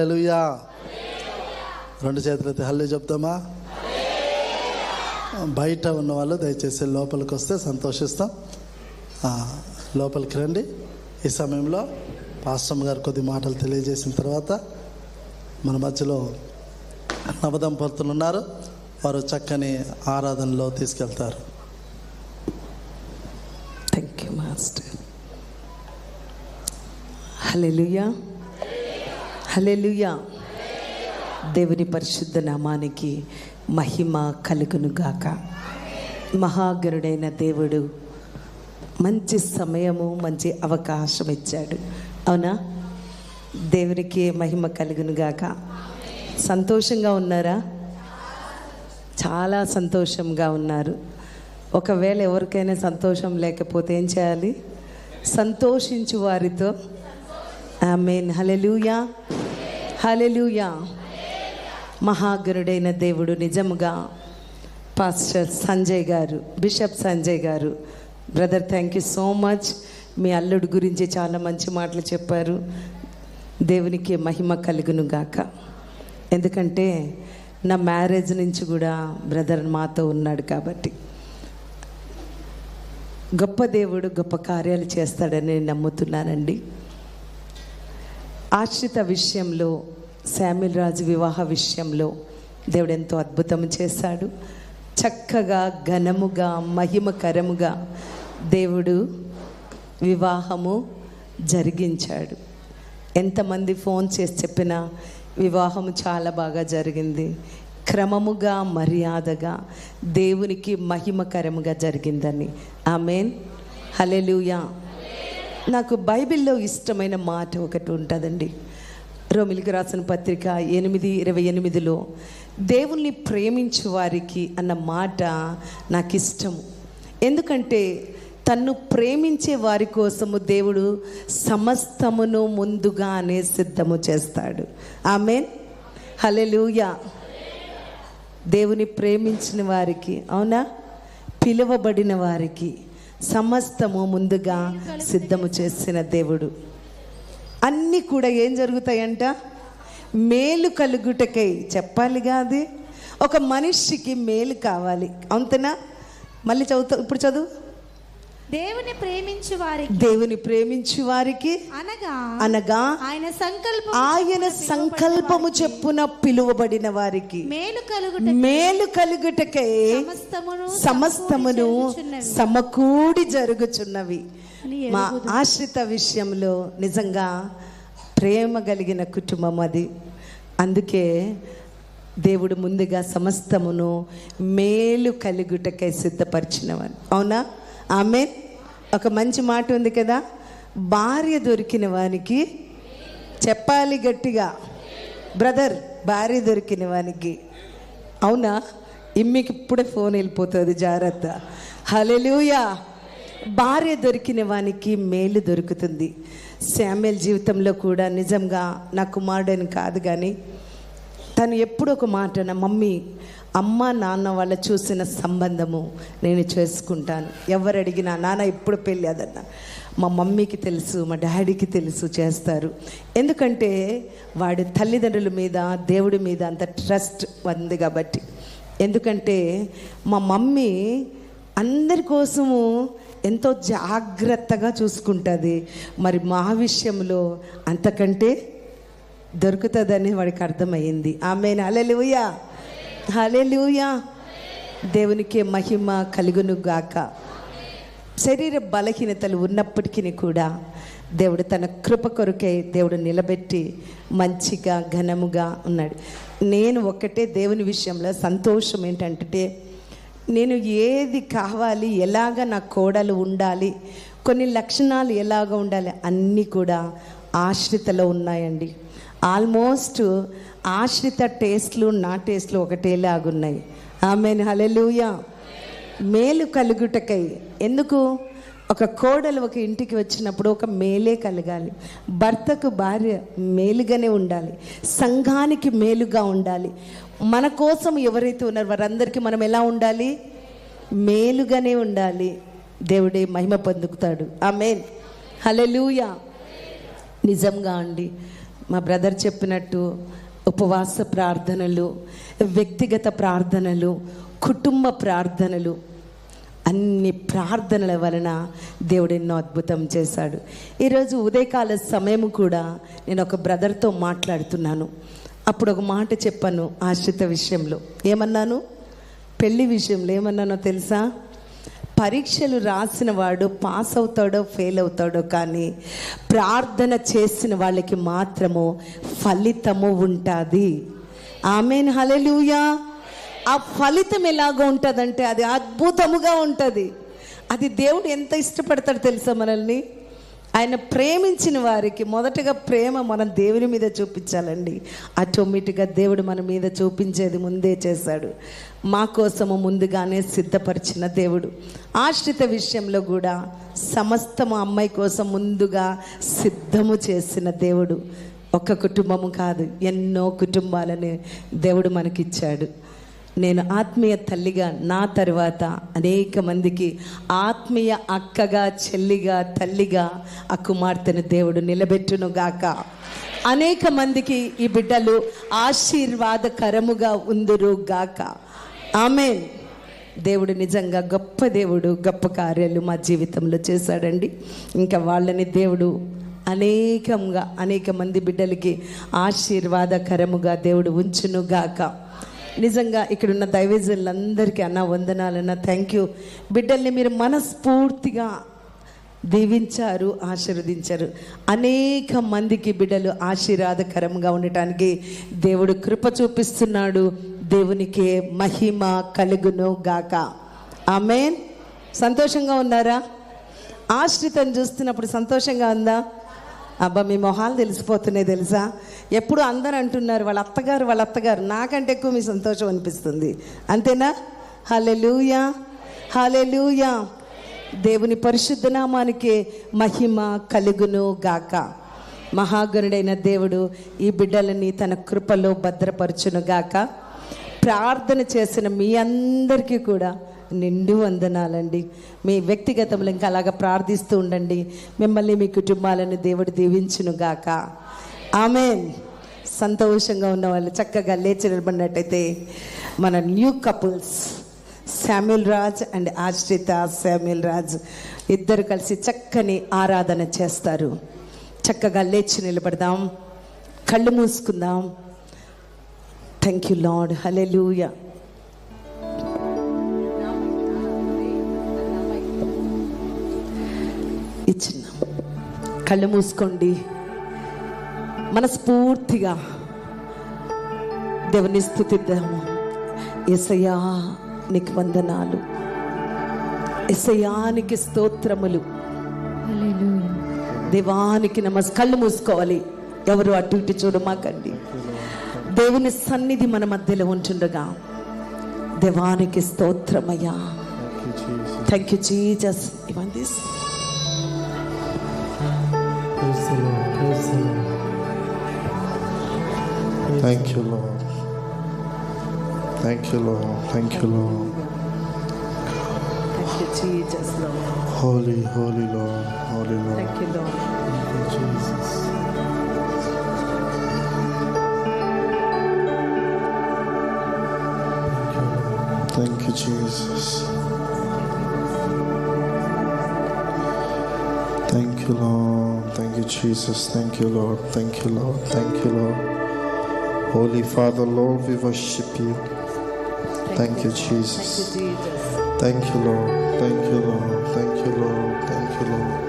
హల్లెలూయా. రెండు చేతులైతే హల్లు చెప్తామా? బయట ఉన్న వాళ్ళు దయచేసి లోపలికి వస్తే సంతోషిస్తాం. లోపలికి రండి. ఈ సమయంలో పాస్టమ్ గారు కొద్ది మాటలు తెలియజేసిన తర్వాత మన మధ్యలో నవదంపతులు ఉన్నారు. వారు చక్కని ఆరాధనలో తీసుకెళ్తారు. Thank you master hello hallelujah దేవుని పరిశుద్ధ నామానికి మహిమ కలుగునుగాక మహాగరుడైన దేవుడు మంచి సమయము మంచి అవకాశం ఇచ్చాడు. అవునా? దేవునికి మహిమ కలుగును గాక. సంతోషంగా ఉన్నారా? చాలా సంతోషంగా ఉన్నారు. ఒకవేళ ఎవరికైనా సంతోషం లేకపోతే ఏం చేయాలి? సంతోషించు వారితో ఆమెన్ హలెలూయా హలెలూయా మహాగరుడైన దేవుడు నిజముగా పాస్టర్ సంజయ్ గారు బిషప్ సంజయ్ గారు brother thank you so much మీ అల్లుడు గురించి చాలా మంచి మాటలు చెప్పారు. దేవునికి మహిమ కలుగును గాక. ఎందుకంటే నా మ్యారేజ్ నుంచి కూడా బ్రదర్ మాతో ఉన్నాడు కాబట్టి. గొప్ప దేవుడు గొప్ప కార్యాలు చేస్తాడని నేను నమ్ముతున్నానండి. ఆశ్రిత విషయంలో శామ్యుల్ రాజు వివాహ విషయంలో దేవుడు ఎంతో అద్భుతం చేశాడు. చక్కగా ఘనముగా మహిమకరముగా దేవుడు వివాహము జరిగించాడు. ఎంతమంది ఫోన్ చేసి చెప్పినా వివాహము చాలా బాగా జరిగింది. క్రమముగా మర్యాదగా దేవునికి మహిమకరముగా జరిగిందని. ఆమెన్. హలెలుయా నాకు బైబిల్లో ఇష్టమైన మాట ఒకటి ఉంటుందండి. రోమిలికి రాసిన పత్రిక ఎనిమిది ఇరవై ఎనిమిదిలో దేవుణ్ణి ప్రేమించు వారికి అన్న మాట నాకు ఇష్టము ఎందుకంటే తన్ను ప్రేమించే వారి కోసము దేవుడు సమస్తమును ముందుగానే సిద్ధము చేస్తాడు. ఆమెన్. హలెలూయా దేవుని ప్రేమించిన వారికి అవునా? పిలువబడిన వారికి. సమస్తము ముందుగా సిద్ధము చేసిన దేవుడు. అన్నీ కూడా ఏం జరుగుతాయంట? మేలు కలుగుటకై చెప్పాలిగా అది ఒక మనిషికి మేలు కావాలి. అంతేనా? మళ్ళీ చదువుతా ఇప్పుడు చదువు? దేవుని ప్రేమించు వారికి. దేవుని ప్రేమించు వారికి అనగా అనగా ఆయన సంకల్పం ఆయన సంకల్పము చెప్పున పిలువబడిన వారికి. మేలు కలుగుట మేలు కలుగుటకై సమస్తమును సమస్తమును. సమకూడి జరుగుచున్నవి. మా ఆశ్రిత విషయంలో నిజంగా ప్రేమ కలిగిన కుటుంబం అది. అందుకే దేవుడు ముందుగా సమస్తమును మేలు కలుగుటకై సిద్ధపరిచినవాడు. అవునా? ఆమె ఒక మంచి మాట ఉంది కదా? భార్య దొరికిన వానికి చెప్పాలి గట్టిగా. బ్రదర్ భార్య దొరికిన వానికి. అవునా? ఇమ్మికి ఇప్పుడే ఫోన్ వెళ్ళిపోతుంది జాగ్రత్త. హలెలుయా భార్య దొరికిన వానికి మేలు దొరుకుతుంది. శామ్యుల్ జీవితంలో కూడా నిజంగా నా కుమారుడని కాదు కానీ తను ఎప్పుడు ఒక మాట నా మమ్మీ అమ్మ నాన్న వాళ్ళ చూసిన సంబంధము నేను చేసుకుంటాను. ఎవరు అడిగినా నాన్న ఎప్పుడు పెళ్ళి అదన్న. మా మమ్మీకి తెలుసు మా డాడీకి తెలుసు చేస్తారు. ఎందుకంటే వాడి తల్లిదండ్రుల మీద దేవుడి మీద అంత ట్రస్ట్ ఉంది కాబట్టి. ఎందుకంటే మా మమ్మీ అందరి కోసము ఎంతో జాగ్రత్తగా చూసుకుంటుంది. మరి మా విషయంలో అంతకంటే దొరుకుతుందని వాడికి అర్థమైంది ఆమె అలెలుయా హలెలుయా దేవునికి మహిమ కలుగును గాక. శరీర బలహీనతలు ఉన్నప్పటికీ కూడా దేవుడు తన కృప కొరకై దేవుడు నిలబెట్టి మంచిగా ఘనముగా ఉన్నాడు. నేను ఒక్కటే దేవుని విషయంలో సంతోషం ఏంటంటే నేను ఏది కావాలి ఎలాగ నా కోడలు ఉండాలి కొన్ని లక్షణాలు ఎలాగ ఉండాలి అన్నీ కూడా ఆశ్రితలో ఉన్నాయండి. ఆల్మోస్ట్ ఆశ్రిత టేస్ట్లు నా టేస్ట్లు ఒకటేలాగున్నాయి. ఆమె హలెలూయా మేలు కలుగుటకై. ఎందుకు? ఒక కోడలు ఒక ఇంటికి వచ్చినప్పుడు ఒక మేలే కలగాలి. భర్తకు భార్య మేలుగానే ఉండాలి. సంఘానికి మేలుగా ఉండాలి. మన కోసం ఎవరైతే ఉన్నారో వారందరికీ మనం ఎలా ఉండాలి? మేలుగానే ఉండాలి. దేవుడే మహిమ పొందుకుతాడు ఆమెన్. హలెలూయా నిజంగా అండి. మా బ్రదర్ చెప్పినట్టు ఉపవాస ప్రార్థనలు వ్యక్తిగత ప్రార్థనలు కుటుంబ ప్రార్థనలు అన్ని ప్రార్థనల వలన దేవుడు ఎన్నో అద్భుతం చేశాడు. ఈరోజు ఉదయకాల సమయం కూడా నేను ఒక బ్రదర్తో మాట్లాడుతున్నాను. అప్పుడు ఒక మాట చెప్పాను ఆశ్రిత విషయంలో. ఏమన్నాను? పెళ్ళి విషయంలో ఏమన్నానో తెలుసా? పరీక్షలు రాసిన వాడు పాస్ అవుతాడో ఫెయిల్ అవుతాడో కానీ ప్రార్థన చేసిన వాళ్ళకి మాత్రము ఫలితము ఉంటుంది. ఆమెన్ హలెలుయా ఆ ఫలితం ఎలాగో ఉంటుందంటే అది అద్భుతముగా ఉంటుంది. అది దేవుడు ఎంత ఇష్టపడతాడు తెలుసా మనల్ని? ఆయన ప్రేమించిన వారికి మొదటగా ప్రేమ మనం దేవుని మీద చూపించాలండి. ఆటోమేటిక్గా దేవుడు మన మీద చూపించేది ముందే చేశాడు. మా కోసము ముందుగానే సిద్ధపరిచిన దేవుడు. ఆశ్రిత విషయంలో కూడా సమస్తము అమ్మాయి కోసం ముందుగా సిద్ధము చేసిన దేవుడు. ఒక కుటుంబము కాదు ఎన్నో కుటుంబాలని దేవుడు మనకిచ్చాడు. నేను ఆత్మీయ తల్లిగా నా తర్వాత అనేక మందికి ఆత్మీయ అక్కగా చెల్లిగా తల్లిగా ఆ కుమార్తెను దేవుడు నిలబెట్టును గాక. అనేక మందికి ఈ బిడ్డలు ఆశీర్వాదకరముగా ఉందురు గాక. ఆమె దేవుడు నిజంగా గొప్ప దేవుడు గొప్ప కార్యాలు మా జీవితంలో చేశాడండి. ఇంకా వాళ్ళని దేవుడు అనేకంగా అనేక మంది బిడ్డలకి ఆశీర్వాదకరముగా దేవుడు ఉంచును గాక. నిజంగా ఇక్కడున్న దైవజనులందరికీ అన్న వందనాలన్న థ్యాంక్ యూ బిడ్డల్ని మీరు మనస్ఫూర్తిగా దీవించారు ఆశీర్వదించారు. అనేక మందికి బిడ్డలు ఆశీర్వాదకరంగా ఉండటానికి దేవుడు కృప చూపిస్తున్నాడు. దేవునికే మహిమ కలుగును గాక. ఆమెన్ సంతోషంగా ఉన్నారా? ఆశ్రితం చూస్తున్నప్పుడు సంతోషంగా ఉందా? అబ్బా మీ మొహాలు తెలిసిపోతున్నాయి తెలుసా? ఎప్పుడు అందరు అంటున్నారు వాళ్ళ అత్తగారు వాళ్ళ అత్తగారు నాకంటే ఎక్కువ మీ సంతోషం అనిపిస్తుంది. అంతేనా? హలెలూయా హలెలూయా దేవుని పరిశుద్ధ నామానికి మహిమ కలుగును గాక. మహాగురుడైన దేవుడు ఈ బిడ్డలని తన కృపలో భద్రపరచును గాక. ప్రార్థన చేసిన మీ అందరికీ కూడా నిండు వందనాలండి. మీ వ్యక్తిగతంలో ఇంకా అలాగా ప్రార్థిస్తూ ఉండండి. మిమ్మల్ని మీ కుటుంబాలను దేవుడు దీవించును గాక. ఆమెన్. సంతోషంగా ఉన్న వాళ్ళు చక్కగా లేచి నిలబడినట్టయితే మన new couples Samuel Raj and Ashrita Samuel Raj ఇద్దరు కలిసి చక్కని ఆరాధన చేస్తారు. చక్కగా లేచి నిలబడదాం. కళ్ళు మూసుకుందాం. థ్యాంక్ యూ లార్డ్ హలెలూయా ఇచ్చిన. కళ్ళు మూసుకోండి. మనస్ఫూర్తిగా దేవుని స్థుతిద్దాము. ఎసయా నీకు వందనాలు. ఎసయానికి స్తోత్రములు. దేవానికి నమస్ కళ్ళు మూసుకోవాలి. ఎవరు అటు ఇటు చూడమాకండి దేవుని సన్నిధి మన మధ్యలో ఉంటుండగా. దేవానికి స్తోత్రమయ్యా. Thank you Jesus even this Praise the Lord. Praise the Lord. Praise Thank you, Lord. Thank you, Lord. Thank you, Lord. Thank you, Jesus, Lord. Holy, holy Lord. Holy Lord. Thank you, Lord. Thank you, Jesus. Thank you, Lord. Thank you, Jesus. you, Lord. Thank you, Jesus. Thank you, Lord. Thank you, Lord. Thank you, Lord. Holy Father, Lord, we worship you. Thank you, Jesus. Thank you, Lord. Thank you, Lord. Thank you, Lord. Thank you, Lord.